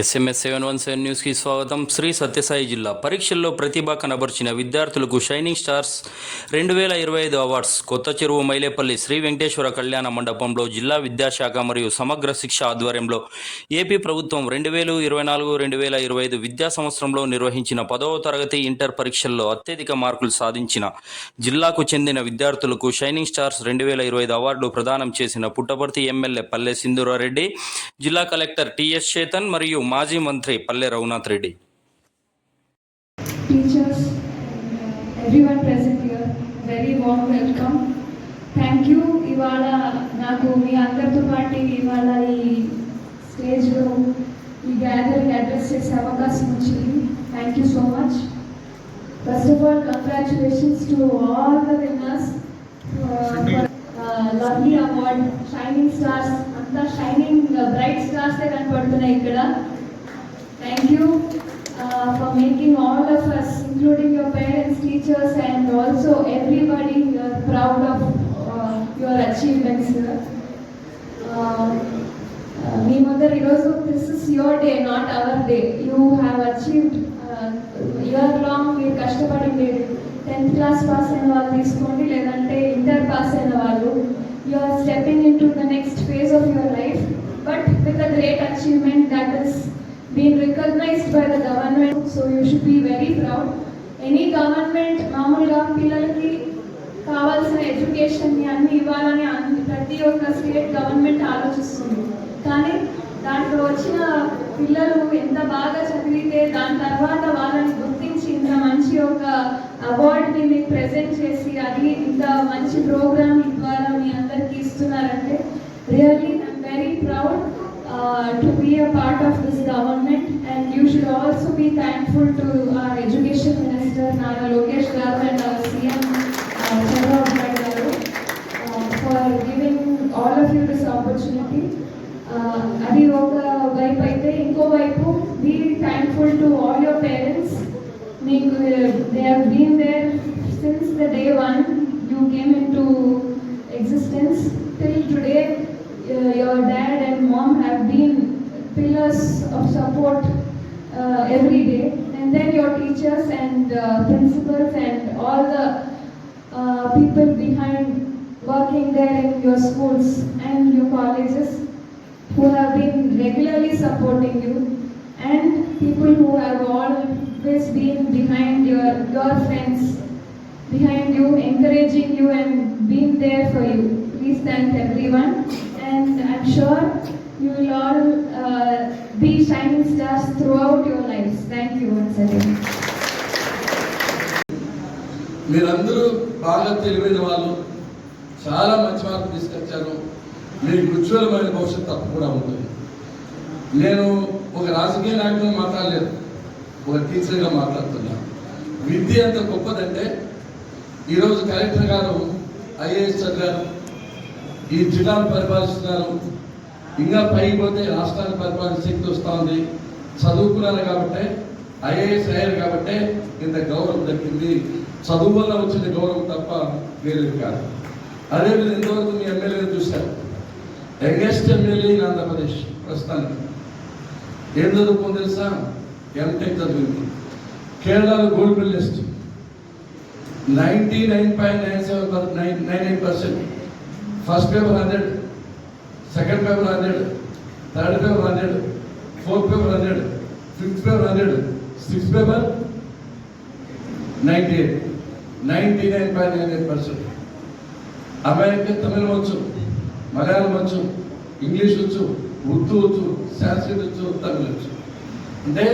SMS seven one seven న్యూస్కి స్వాగతం. శ్రీ సత్యసాయి జిల్లా పరీక్షల్లో ప్రతిభ కనబర్చిన విద్యార్థులకు షైనింగ్ స్టార్స్ రెండు వేల ఇరవై ఐదు అవార్డ్స్. కొత్త చెరువు మైలేపల్లి శ్రీ వెంకటేశ్వర కళ్యాణ మండపంలో జిల్లా విద్యాశాఖ మరియు సమగ్ర శిక్ష ఆధ్వర్యంలో ఏపీ ప్రభుత్వం రెండు వేలు ఇరవై నాలుగు రెండు వేల ఇరవై ఐదు విద్యా సంవత్సరంలో నిర్వహించిన పదవ తరగతి ఇంటర్ పరీక్షల్లో అత్యధిక మార్కులు సాధించిన జిల్లాకు చెందిన విద్యార్థులకు షైనింగ్ స్టార్స్ రెండు వేల ఇరవై ఐదు అవార్డులు ప్రదానం చేసిన పుట్టపర్తి ఎమ్మెల్యే పల్లె సింధూరారెడ్డి జిల్లా కలెక్టర్ టిఎస్ చేతన్ మరియు మాజీ మంత్రి Palle Raghunath Reddy teachers, and uh, everyone present here, very warm welcome. Thank you ఇవాళ నాకు మీ అందరితో పాటు ఇవాళ ఈ స్టేజ్లో ఈ గ్యాదరింగ్ అడ్రస్ చేసే అవకాశం వచ్చింది. Thank you so much first of all congratulations to all the winners lovely award shining stars అంతా షైనింగ్ బ్రైట్ స్టార్సే కనపడుతున్నాయి ఇక్కడ. Thank you for making all of us including your parents teachers and also everybody you're proud of your achievements me mother ఈరోజు this is your day not our day you have achieved year long మీరు కష్టపడి మీరు tenth class pass అయిన వాళ్ళు తీసుకోండి లేదంటే inter pass అయిన వాళ్ళు. You are stepping into the next phase of your life great achievement that achievement that is by recognised by the government so be very proud. Very proud any government మామూలుగా పిల్లలకి కావాల్సిన ఎడ్యుకేషన్ని అన్ని ఇవ్వాలని ప్రతి ఒక్క state government ఆలోచిస్తుంది. కానీ దాంట్లో వచ్చిన పిల్లలు ఎంత బాగా చదివితే దాని తర్వాత వాళ్ళని గుర్తించి ఇంత మంచి ఒక అవార్డుని మీకు ప్రజెంట్ చేసి అది ఇంత మంచి ప్రోగ్రామ్ ద్వారా మీ అందరికీ ఇస్తున్నారంటే really I'm very proud to be a part of this government and you should also be thankful to our education minister Nara Lokesh గారు and our CM Chandrababu Naidu గారు for giving all of you this opportunity అది ఒక వైపు అయితే ఇంకో వైపు be thankful to all your parents మీకు they have been there since the day one you came have been pillars of support uh, every day and then your teachers and uh, principals and all the uh, people behind working there in your schools and your colleges who have been regularly supporting you and people who have always been behind your your friends behind you, encouraging you and being there for you. Please thank everyone and I'm sure you will all uh, be shining stars throughout your lives. Thank you once again. మీరందరూ బాగా తెలివైన వాళ్ళు చాలా మంచి మార్పులు తీసుకొచ్చారు. మీకు ఉజ్వలమైన భవిష్యత్తు కూడా ఉంటుంది. నేను ఒక రాజకీయ నాయకుడిని మాట్లాడలేదు. ఒక టీచర్గా మాట్లాడుతున్నా. విద్య ఎంత గొప్పదంటే ఈరోజు కలెక్టర్ గారు ఐఏఎస్ చదివారు ఈ జిల్లాను పరిపాలిస్తున్నారు. ఇంకా పైకి పోతే రాష్ట్రాన్ని పరిపాలన శక్తి వస్తూ ఉంది చదువుకున్నారు కాబట్టి ఐఏఎస్ అయ్యారు కాబట్టి ఇంత గౌరవం దక్కింది. చదువు వల్ల వచ్చిన గౌరవం తప్ప వేరేది కాదు. అదే మీరు ఇంతవరకు మీ ఎమ్మెల్యేని చూశారు. యంగెస్ట్ ఎమ్మెల్యే ఇన్ ఆంధ్రప్రదేశ్ ప్రస్తుతానికి. ఏం చదువుకుంది తెలుసా? ఎంటెక్ చదివింది. కేరళలో gold medallist. Ninety nine point nine seven nine nine eight percent. First paper hundred. Second paper hundred third paper hundred fourth paper hundred fifth paper hundred sixth paper ninety eight. Ninety nine point nine eight percent. అమ్మాయికి తమిళం వచ్చు మలయాళం వచ్చు English వచ్చు ఉర్దూ వచ్చు సంస్కృత్ వచ్చు తమిళ వచ్చు. అంటే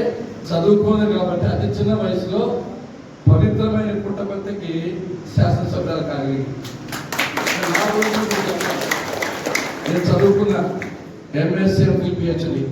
చదువుకోదు కాబట్టి అతి చిన్న వయసులో పవిత్రమైన పుట్టపర్తికి శాసనసభ్యులు కాగలిగి నేను చదువుకున్న ఎంఎస్సీ పిహెచ్డి